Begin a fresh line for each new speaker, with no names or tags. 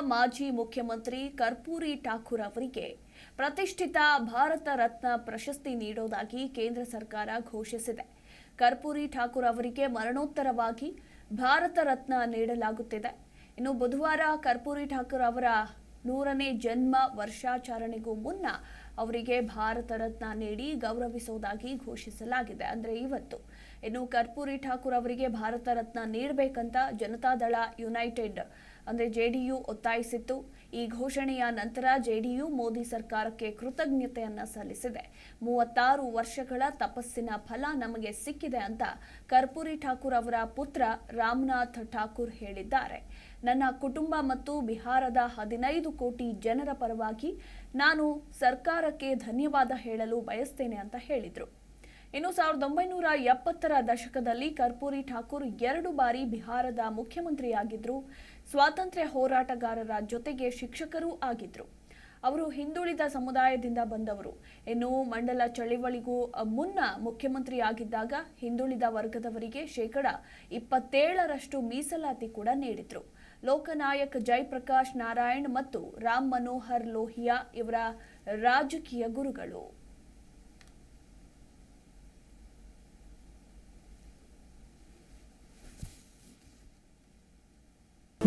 ಮಾಜಿ ಮುಖ್ಯಮಂತ್ರಿ ಕರ್ಪೂರಿ ಠಾಕೂರ್ ಅವರಿಗೆ ಪ್ರತಿಷ್ಠಿತ ಭಾರತ ರತ್ನ ಪ್ರಶಸ್ತಿ ನೀಡೋದಾಗಿ ಕೇಂದ್ರ ಸರ್ಕಾರ ಘೋಷಿಸಿದೆ. ಕರ್ಪೂರಿ ಠಾಕೂರ್ ಅವರಿಗೆ ಮರಣೋತ್ತರವಾಗಿ ಭಾರತ ರತ್ನ ನೀಡಲಾಗುತ್ತಿದೆ. ಇನ್ನು ಬುಧವಾರ ಕರ್ಪೂರಿ ಠಾಕೂರ್ ಅವರ ನೂರನೇ ಜನ್ಮ ವರ್ಷಾಚರಣೆಗೂ ಮುನ್ನ ಅವರಿಗೆ ಭಾರತ ರತ್ನ ನೀಡಿ ಗೌರವಿಸುವುದಾಗಿ ಘೋಷಿಸಲಾಗಿದೆ. ಅಂದ್ರೆ ಇವತ್ತು ಇನ್ನು ಕರ್ಪೂರಿ ಠಾಕೂರ್ ಅವರಿಗೆ ಭಾರತ ರತ್ನ ನೀಡಬೇಕಂತ ಜನತಾದಳ ಯುನೈಟೆಡ್ ಅಂದ್ರೆ ಜೆಡಿಯು ಒತ್ತಾಯಿಸಿತ್ತು. ಈ ಘೋಷಣೆಯ ನಂತರ ಜೆಡಿಯು ಮೋದಿ ಸರ್ಕಾರಕ್ಕೆ ಕೃತಜ್ಞತೆಯನ್ನು ಸಲ್ಲಿಸಿದೆ. ಮೂವತ್ತಾರು ವರ್ಷಗಳ ತಪಸ್ಸಿನ ಫಲ ನಮಗೆ ಸಿಕ್ಕಿದೆ ಅಂತ ಕರ್ಪೂರಿ ಠಾಕೂರ್ ಅವರ ಪುತ್ರ ರಾಮನಾಥ್ ಠಾಕೂರ್ ಹೇಳಿದ್ದಾರೆ. ನನ್ನ ಕುಟುಂಬ ಮತ್ತು ಬಿಹಾರದ ಹದಿನೈದು ಕೋಟಿ ಜನರ ಪರವಾಗಿ ನಾನು ಸರ್ಕಾರಕ್ಕೆ ಧನ್ಯವಾದ ಹೇಳಲು ಬಯಸ್ತೇನೆ ಅಂತ ಹೇಳಿದರು. ಇನ್ನು ಸಾವಿರದ ಒಂಬೈನೂರ ಎಪ್ಪತ್ತರ ದಶಕದಲ್ಲಿ ಕರ್ಪೂರಿ ಠಾಕೂರ್ ಎರಡು ಬಾರಿ ಬಿಹಾರದ ಮುಖ್ಯಮಂತ್ರಿಯಾಗಿದ್ದರು ಸ್ವಾತಂತ್ರ್ಯ ಹೋರಾಟಗಾರರ ಜೊತೆಗೆ ಶಿಕ್ಷಕರೂ ಆಗಿದ್ದರು ಅವರು ಹಿಂದುಳಿದ ಸಮುದಾಯದಿಂದ ಬಂದವರು. ಇನ್ನು ಮಂಡಲ ಚಳವಳಿಗೂ ಮುನ್ನ ಮುಖ್ಯಮಂತ್ರಿಯಾಗಿದ್ದಾಗ ಹಿಂದುಳಿದ ವರ್ಗದವರಿಗೆ ಶೇಕಡ ಇಪ್ಪತ್ತೇಳರಷ್ಟು ಮೀಸಲಾತಿ ಕೂಡ ನೀಡಿದ್ರು. ಲೋಕನಾಯಕ್ ಜಯಪ್ರಕಾಶ್ ನಾರಾಯಣ್ ಮತ್ತು ರಾಮ್ ಮನೋಹರ್ ಲೋಹಿಯಾ ಇವರ ರಾಜಕೀಯ ಗುರುಗಳು.